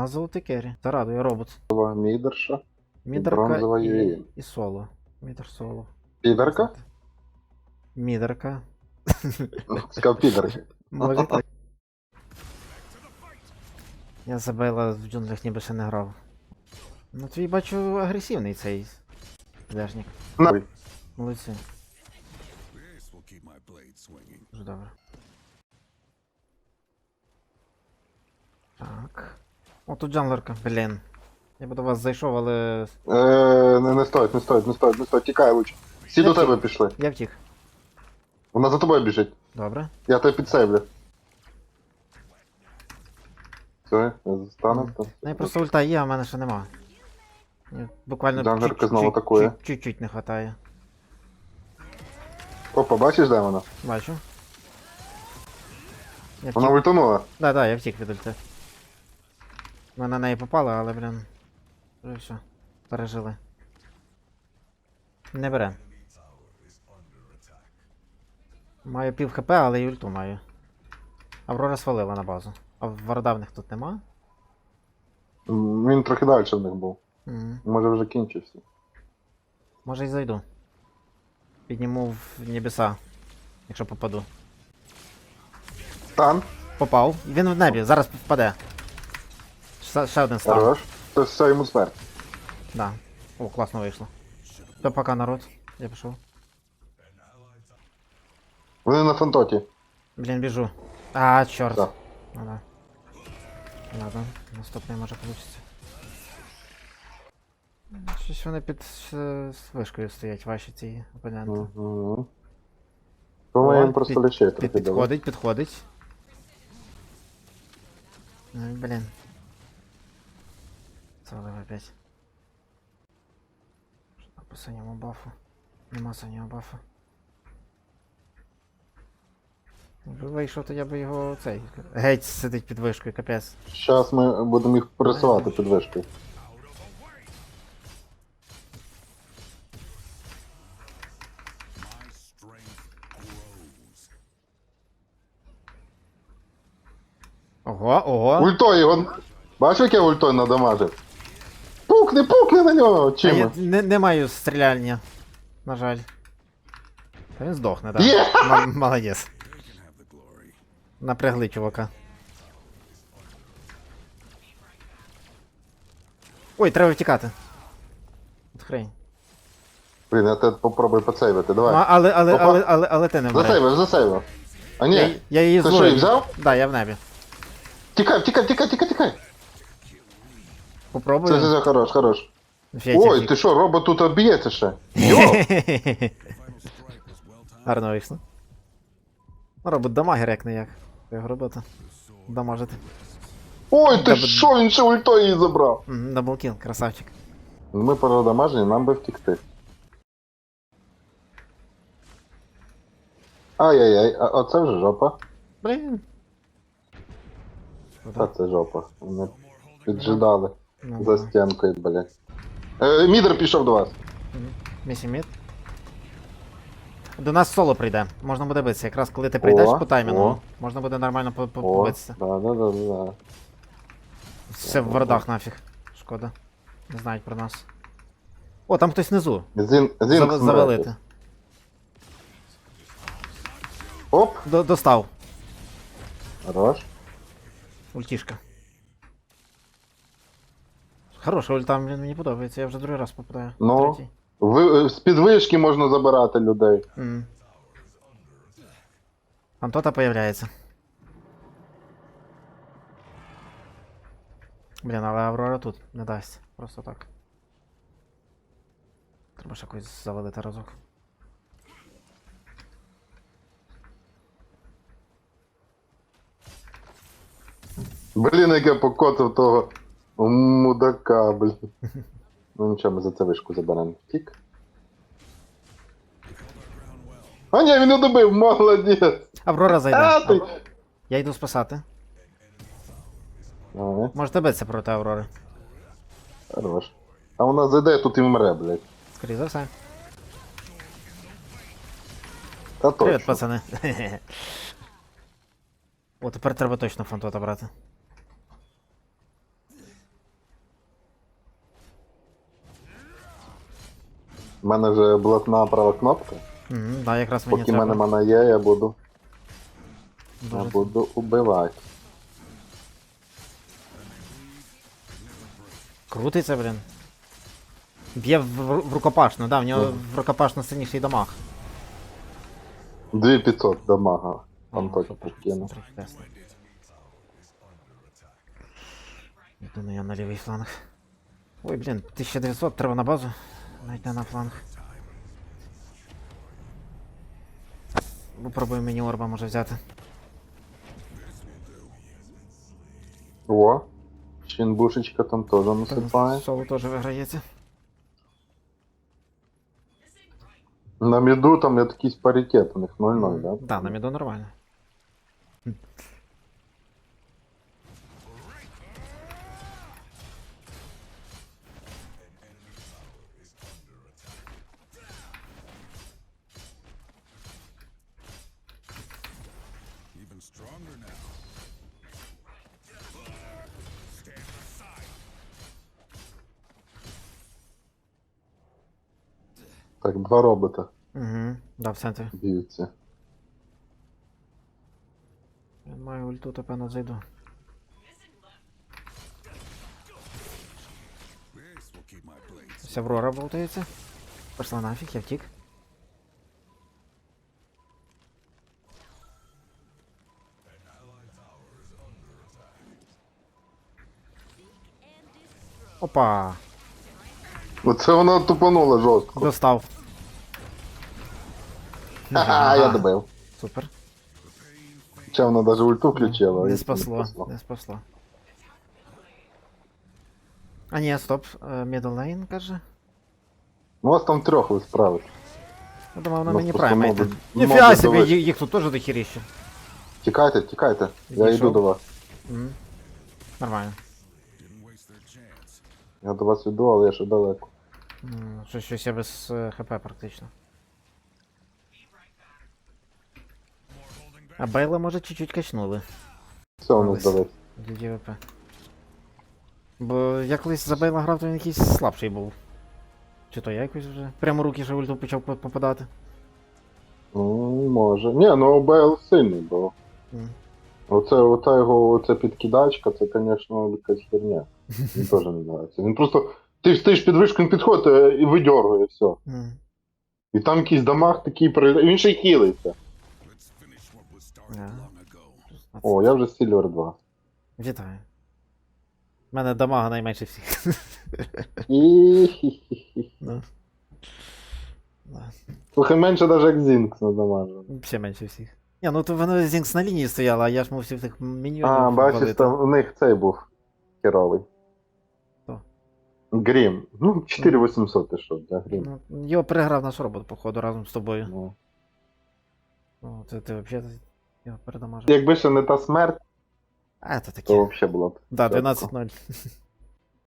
На золотий керрі. Радує робот. Мідерша. Мідерка бронзова і, і соло. Мідер соло. Підерка? Мідерка. Сказав підерка. Може так. Я забила в джунглях ніби ще не грав. Ну твій бачу агресивний цей підежник. Нахуй. Молодці. Дуже добре. Так. О, тут джанглерка, блін. Я би до вас зайшов, але. Е, не, не стоїть, не стоїть, не стоїть, не стоїть. Тікай лучше. Всі Я до втік. тебе пішли. Я втік. Вона за тобою біжить. Добре. Я тебе підсейвлю. Все, я застану. то. Ну і просто ульта є, а в мене ще нема. Мені Буквально Джанглерка чуть- знову чуть- атакує. чуть- Чуть-чуть не хватає. Опа, бачиш, де вона? Бачу. Я Вона втік. ультанула. Да, да, я втік від ульти. Ми на неї попали, але, блін. Вже все. Пережили. Не бере. Маю пів хп, але й ульту маю. Аврора свалила на базу. А варда в них тут нема? Він трохи далі в них був. Мгм. Може вже кінчився. Може й зайду. Підніму в небеса, якщо попаду. Стан, Попав. Він в небі, зараз впаде. Ще, ще один став. хорош. Це все йому смерть. Да. О, класно вийшло. То пока народ. Я пішов. Вони на фантоті. Блін, біжу. А, чорт. Так. Ну да. Ладно, наступний може получиться. Щось вони під е, з вишкою стоять, ваші ці опоненти. Угу. Тому я їм просто під- лише Під, трохи дали. підходить, підходить. Ай, блін. Целый опять. Що там по синьому бафу? Нема синього бафу. Якби вийшов, то я би його цей. Геть сидить під вишкою, капець. Зараз ми будемо їх пресувати під вишкою. Ого, ого. Ультою його. Бачиш, як я ультою надамажив? Пукни, пукни на нього! А Чим? не, не маю стріляння. На жаль. Та він здохне, так. Є! М- Молодець. Напрягли чувака. Ой, треба втікати. От хрень. Блін, я тебе попробую поцейвити, давай. А, але, але, Опа. але, але, але ти не вмреш. Засейвив, засейвив. А Я, ні, я її Ти що, зловив. її взяв? Да, я в небі. тікай, тікай, тікай, тікай, тікай. Попробую. Це, це, це, хорош, хорош. Ой, ти що, робот тут об'ється ще? Йо! Гарно вийшло. Ну, робот дамагер як не як. Його робота. Дамажити. Ой, ти Та б- що, він ще ультою її забрав? Даблкіл, красавчик. Ми передамажені, нам би втікти. Ай-яй-яй, а, а це вже жопа. Блін. Та це жопа. Вони піджидали за да. стінкою, блядь. Е, Мідер пішов до вас. Місі мід. До нас соло прийде. Можна буде битися. Якраз коли ти прийдеш О, по таймінгу, о. можна буде нормально по- по- О, побитися. да, да, да, да. Все в вардах нафіг. Шкода. Не знають про нас. О, там хтось внизу. Зін, Зав- зінк завалити. Оп, До- достав. хорош. Ультішка. Хороша ульта, блін, мені подобається, я вже другий раз попадаю. Ну. Третій. Ви, з під вишки можна забирати людей. М. Антота появляється. Блін, але Аврора тут не дасть. Просто так. Треба ще якось завалити разок. Блін, як я покотив того мудака, блін. Ну нічого, ми за це вишку заберемо. Тік. А ні, він не добив, молодець. Аврора зайде. А, ти. Я йду спасати. Ага, Можете битися проти Аврори. хорош. А вона зайде, тут і вмре, блядь. Скоріше за все. Та Привіт, точно. пацани. О, тепер треба точно фантота брати. У мене вже блатна права кнопка. Угу, да, якраз мені Поки в мене треба. мана є, я буду, я Дуже... буду убивати. Крутиться, блін. Б'є в, в, в рукопашну, да, в нього Мгм. в рукопашно сильніший дамаг. 2500 дамага. Там точно супер, покину. супер, чудесно. Ну я на лівий фланг. Ой, блін, 1900, треба на базу. Навіть не на фланг. Попробую мені орба може взяти. О, Щінбушечка там теж насипає. Соло теж виграється. На міду там є якийсь паритет, у них 0-0, да? Да, на міду нормально. stronger now. Stand aside. Так, два робота Угу, да, в центрі. б'ються. Я маю ульту, то певно зайду. This will keep my blades. Ось Аврора болтається. Пошла нафіг, я втік. Опа! Оце вона тупанула жорстко. Достав. Ха-ха, я добив. Супер. Хоча вона навіть ульту включила. Не і спасло, не спасло. А ні, стоп. Middle lane, каже. Ну, вас там трьох ви справите. Я думав, на Ну, мені просто праймайте. моби- Ніфіга моби собі, дали. ї- їх тут теж дохеріще. Тікайте, тікайте. Я Відійшов. йду до вас. Мгм. Нормально. Я до вас йду, але я ще далеко. М, Щось, щось я без е, хп практично. А Бейла може чуть-чуть качнули. Все, у нас далеко. Для ДВП. Бо я колись за Бейла грав, то він якийсь слабший був. Чи то я якось вже. Прямо руки вже ульту почав по- попадати. Ну, може. Ні, ну Бейл сильний, бо. М. Оце, оця його оця підкидачка, це, звісно, якась херня. Мені теж не подобається. Він просто. Ти ж ти ж під вишку він підходить е, і видьоргує все. М. І там якийсь дамаг такий при. Він ще й хілиться. Yeah. О, я вже Сільвер 2. Вітаю. У мене дамага найменше всіх. І... Ну. Да. Трохи менше навіть як Зінкс надамажив. Ще менше всіх. Ні, ну то воно Зінкс на лінії стояло, а я ж мусив тих міньйонів. А, бачиш, валити. там у них цей був херовий. Грім. Ну, 4800 ти що, да, Грім. Ну, його переграв наш робот, походу, разом з тобою. Ну. Ну, ти, ти взагалі його передамажив. Якби ще не та смерть, А, це то таке. взагалі було б. Да, 12-0.